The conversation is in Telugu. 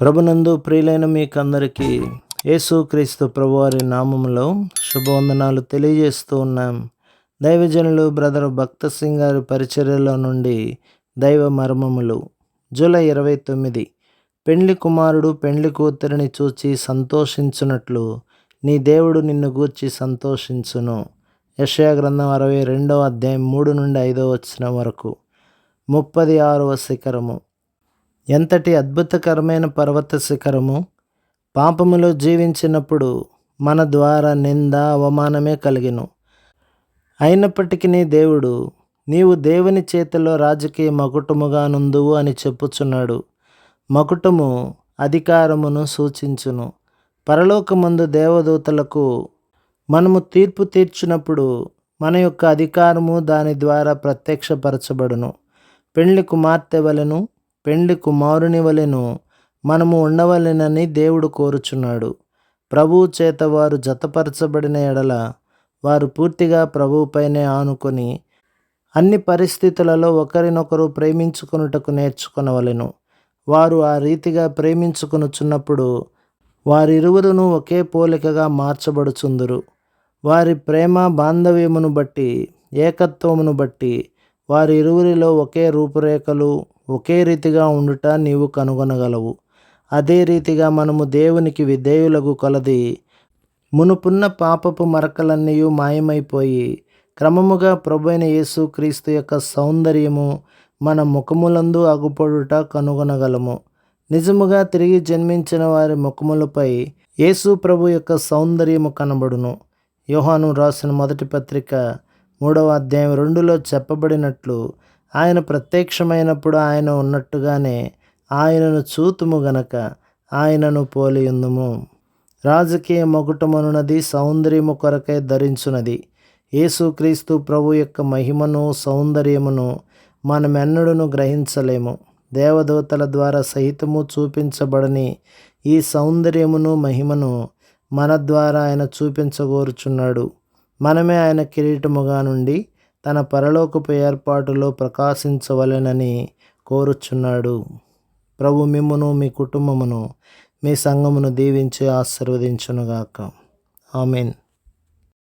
ప్రభునందు ప్రియులైన మీకు అందరికీ యేసుక్రీస్తు ప్రభువారి నామములో శుభవందనాలు తెలియజేస్తూ ఉన్నాం. దైవజనులు బ్రదర్ భక్త సింగ్ గారి పరిచర్యలో నుండి దైవ మర్మములు. జూలై ఇరవై తొమ్మిది. పెండ్లి కుమారుడు పెండ్లి కూతురిని చూచి సంతోషించున్నట్లు నీ దేవుడు నిన్ను గూర్చి సంతోషించును. యషయా గ్రంథం అరవై రెండవ అధ్యాయం మూడు నుండి ఐదో వచ్చిన వరకు. ముప్పది ఆరవ శిఖరము. ఎంతటి అద్భుతకరమైన పర్వత శిఖరము? పాపములో జీవించినప్పుడు మన ద్వారా నింద అవమానమే కలిగెను. అయినప్పటికీ నీ దేవుడు నీవు దేవుని చేతిలో రాజకీయ మకుటముగా నుందువు అని చెప్పుచున్నాడు. మకుటము అధికారమును సూచించును. పరలోకమందు దేవదూతలకు మనము తీర్పు తీర్చినప్పుడు మన యొక్క అధికారము దాని ద్వారా ప్రత్యక్షపరచబడును. పెండ్లి కుమార్తె వలెను పెండ్లి కుమారుని వలెను మనము ఉండవలెనని దేవుడు కోరుచున్నాడు. ప్రభువు చేత వారు జతపరచబడిన ఎడల వారు పూర్తిగా ప్రభువుపైనే ఆనుకొని అన్ని పరిస్థితులలో ఒకరినొకరు ప్రేమించుకొనుటకు నేర్చుకొనవలెను. వారు ఆ రీతిగా ప్రేమించుకొనుచున్నప్పుడు వారిరువురును ఒకే పోలికగా మార్చబడుచుందురు. వారి ప్రేమ బాంధవ్యమును బట్టి ఏకత్వమును బట్టి వారి ఇరువురిలో ఒకే రూపురేఖలు ఒకే రీతిగా ఉండుట నీవు కనుగొనగలవు. అదే రీతిగా మనము దేవునికి విధేయులకు కొలది. మునుపున్న పాపపు మరకలన్నీ మాయమైపోయి క్రమముగా ప్రభైన యేసు క్రీస్తు యొక్క సౌందర్యము మన ముఖములందు అగుపడుట కనుగొనగలము. నిజముగా తిరిగి జన్మించిన వారి ముఖములపై యేసు ప్రభు యొక్క సౌందర్యము కనబడును. యోహాను రాసిన మొదటి పత్రిక మూడవ అధ్యాయం రెండులో చెప్పబడినట్లు ఆయన ప్రత్యక్షమైనప్పుడు ఆయన ఉన్నట్టుగానే ఆయనను చూతుము గనక ఆయనను పోలియుందుము. రాజకీయ మొగుటమనున్నది సౌందర్యము కొరకై ధరించున్నది యేసుక్రీస్తు ప్రభు యొక్క మహిమను సౌందర్యమును మనమెన్నడూను గ్రహించలేము. దేవదూతల ద్వారా సహితము చూపించబడని ఈ సౌందర్యమును మహిమను మన ద్వారా ఆయన చూపించగోరుచున్నాడు. మనమే ఆయన కిరీటముగా నుండి తన పరలోకపు ఏర్పాటులో ప్రకాశించవలెనని కోరుచున్నాడు. ప్రభు మిమ్మును మీ కుటుంబమును మీ సంఘమును దీవించి ఆశీర్వదించునుగాక. ఆమెన్.